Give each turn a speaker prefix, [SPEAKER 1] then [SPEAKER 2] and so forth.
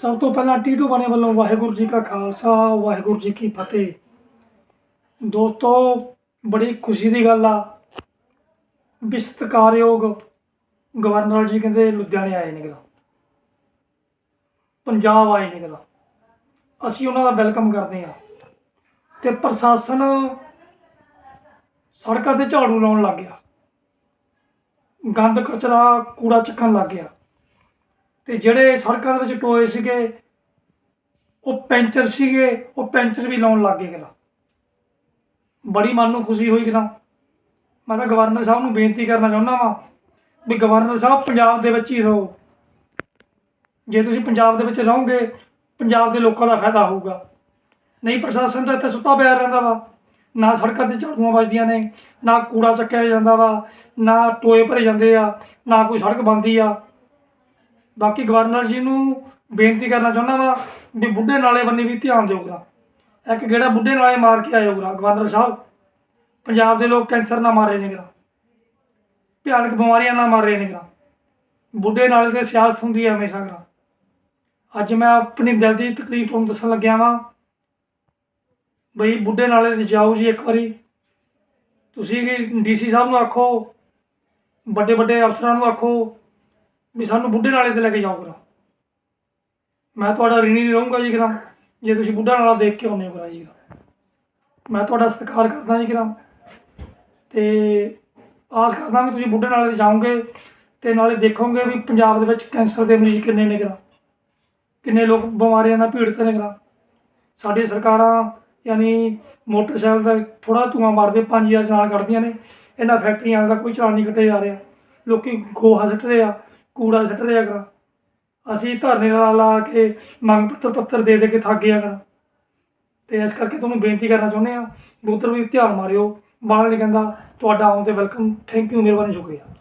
[SPEAKER 1] ਸਭ ਤੋਂ ਪਹਿਲਾਂ ਟੀਟੂ ਬਾਣੇ ਵੱਲੋਂ ਵਾਹਿਗੁਰੂ ਜੀ ਕਾ ਖਾਲਸਾ, ਵਾਹਿਗੁਰੂ ਜੀ ਕੀ ਫਤਿਹ। ਦੋਸਤੋ, ਬੜੀ ਖੁਸ਼ੀ ਦੀ ਗੱਲ ਆ। ਵੀ ਗਵਰਨਰ ਜੀ ਕਹਿੰਦੇ ਲੁਧਿਆਣੇ ਆਏ ਨੇ ਗਾ ਪੰਜਾਬ ਆਏ ਨੇ ਗਾ ਅਸੀਂ ਉਹਨਾਂ ਦਾ ਵੈਲਕਮ ਕਰਦੇ ਹਾਂ। ਤੇ ਪ੍ਰਸ਼ਾਸਨ ਸੜਕਾਂ ਤੇ ਝਾੜੂ ਲਾਉਣ ਲੱਗ ਗਿਆ। ਗੰਦ ਕਚਰਾ ਕੂੜਾ ਚੱਕਣ ਲੱਗ ਗਿਆ। ਤੇ ਜਿਹੜੇ ਸੜਕਾਂ ਦੇ ਵਿੱਚ ਟੋਏ ਸੀਗੇ, ਉਹ ਪੈਂਚਰ ਸੀਗੇ, ਉਹ ਪੈਂਚਰ ਵੀ ਲਾਉਣ ਲੱਗ ਗਏ ਗਲਾ ਬੜੀ ਮਨ ਨੂੰ ਖੁਸ਼ੀ ਹੋਈ ਕਿਨਾ ਮੈਂ ਤਾਂ ਗਵਰਨਰ ਸਾਹਿਬ ਨੂੰ ਬੇਨਤੀ ਕਰਨਾ ਚਾਹੁੰਦਾ ਵਾਂ ਵੀ ਗਵਰਨਰ ਸਾਹਿਬ ਪੰਜਾਬ ਦੇ ਵਿੱਚ ਹੀ ਰਹੋ। ਜੇ ਤੁਸੀਂ ਪੰਜਾਬ ਦੇ ਵਿੱਚ ਰਹੋਗੇ, ਪੰਜਾਬ ਦੇ ਲੋਕਾਂ ਦਾ ਫਾਇਦਾ ਹੋਊਗਾ। ਨਹੀਂ ਪ੍ਰਸ਼ਾਸਨ ਤਾਂ ਇੱਥੇ ਸੁੱਤਾ ਪਿਆ ਰਹਿੰਦਾ ਵਾ। ਨਾ ਸੜਕਾਂ ਤੇ ਝਾੜੂਆਂ ਵੱਜਦੀਆਂ ਨੇ, ਨਾ ਕੂੜਾ ਚੱਕਿਆ ਜਾਂਦਾ ਵਾ, ਨਾ ਟੋਏ ਭਰੇ ਜਾਂਦੇ ਆ, ਨਾ ਕੋਈ ਸੜਕ ਬਣਦੀ ਆ। ਬਾਕੀ ਗਵਰਨਰ ਜੀ ਨੂੰ ਬੇਨਤੀ ਕਰਨਾ ਚਾਹੁੰਦਾ ਵਾ ਵੀ ਬੁੱਢੇ ਨਾਲੇ ਬੰਨੀ ਵੀ ਧਿਆਨ ਦਿਓ ਇੱਕ ਗੇੜਾ ਬੁੱਢੇ ਨਾਲੇ ਮਾਰ ਕੇ ਆਇਓ ਕਰਾ ਗਵਰਨਰ ਸਾਹਿਬ। ਪੰਜਾਬ ਦੇ ਲੋਕ ਕੈਂਸਰ ਨਾ ਮਾਰੇ ਨੇ ਕਰਾ ਭਿਆਨਕ ਬਿਮਾਰੀਆਂ ਨਾਲ ਮਾਰੇ ਨੇ ਕਰਾ ਬੁੱਢੇ ਨਾਲੇ ਤੇ ਸਿਆਸਤ ਹੁੰਦੀ ਹੈ ਹਮੇਸ਼ਾ ਕਰਾ। ਅੱਜ ਮੈਂ ਆਪਣੀ ਦਿਲ ਦੀ ਤਕਲੀਫ ਤੁਹਾਨੂੰ ਦੱਸਣ ਲੱਗਿਆ ਵਾਂ। ਬਈ ਬੁੱਢੇ ਨਾਲੇ ਤੇ ਜਾਓ ਜੀ ਇੱਕ ਵਾਰੀ। ਤੁਸੀਂ ਡੀਸੀ ਸਾਹਿਬ ਨੂੰ ਆਖੋ ਵੱਡੇ ਵੱਡੇ ਅਫਸਰਾਂ ਨੂੰ ਆਖੋ। ਵੀ ਸਾਨੂੰ ਬੁੱਢੇ ਨਾਲੇ ਤੇ ਲੈ ਕੇ ਜਾਓ ਕਰਾ ਮੈਂ ਤੁਹਾਡਾ ঋਣੀ ਨਹੀਂ ਰਹੂੰਗਾ ਜੀ ਕਰਾ ਜੇ ਤੁਸੀਂ ਬੁੱਢਾ ਨਾਲਾ ਦੇਖ ਕੇ ਆਉਂਦੇ ਹੋ ਕਰਾ ਜੀ। ਕਰਾ ਮੈਂ ਤੁਹਾਡਾ ਸਤਿਕਾਰ ਕਰਦਾ ਜੀ ਕਰਾ ਤੇ ਆਸ ਕਰਦਾ ਵੀ ਤੁਸੀਂ ਬੁੱਢੇ ਨਾਲੇ ਤੇ ਜਾਓਗੇ ਤੇ ਨਾਲੇ ਦੇਖੋਗੇ ਵੀ ਪੰਜਾਬ ਦੇ ਵਿੱਚ ਕੈਂਸਰ ਦੇ ਮਰੀਜ਼ ਕਿੰਨੇ ਨੇ ਕਰਾ ਕਿੰਨੇ ਲੋਕ ਬਿਮਾਰੀਆਂ ਨਾਲ ਪੀੜਤ ਨੇ ਕਰਾ ਸਾਡੀ ਸਰਕਾਰਾਂ ਯਾਨੀ ਮੋਟਰਸਾਈਕਲ ਦਾ ਥੋੜਾ ਧੂੰਆਂ ਮਾਰਦੇ 5000 ਚਲਾਨ ਕੱਢਦੀਆਂ ਨੇ। ਇਹਨਾਂ ਫੈਕਟਰੀਆਂ ਦਾ ਕੋਈ ਚਲਾਨ ਨਹੀਂ ਕੱਟਿਆ ਜਾ ਰਿਹਾ। ਲੋਕੀ ਗੋਹਾ ਸੁੱਟ ਰਹੇ ਆ। ਕੂੜਾ ਸੁੱਟ ਰਿਹਾ ਆ ਅਸੀਂ ਧਰਨੇ ਲਾ ਲਾ ਕੇ ਮੰਗ ਪੱਤਰ ਪੱਤਰ ਦੇ ਦੇ ਕੇ ਥੱਕ ਗਿਆ ਕਰਾ। ਤੇ ਇਸ ਕਰਕੇ ਤੁਹਾਨੂੰ ਬੇਨਤੀ ਕਰਨਾ ਚਾਹੁੰਦੇ ਆ ਵੀ ਵੀ ਧਿਆਨ ਮਾਰਿਓ। ਬਾਹਰ ਨਹੀਂ ਕਹਿੰਦਾ, ਤੁਹਾਡਾ ਆਉਣ ਤੇ ਵੈਲਕਮ ਥੈਂਕ ਯੂ ਮਿਹਰਬਾਨੀ, ਸ਼ੁਕਰੀਆ।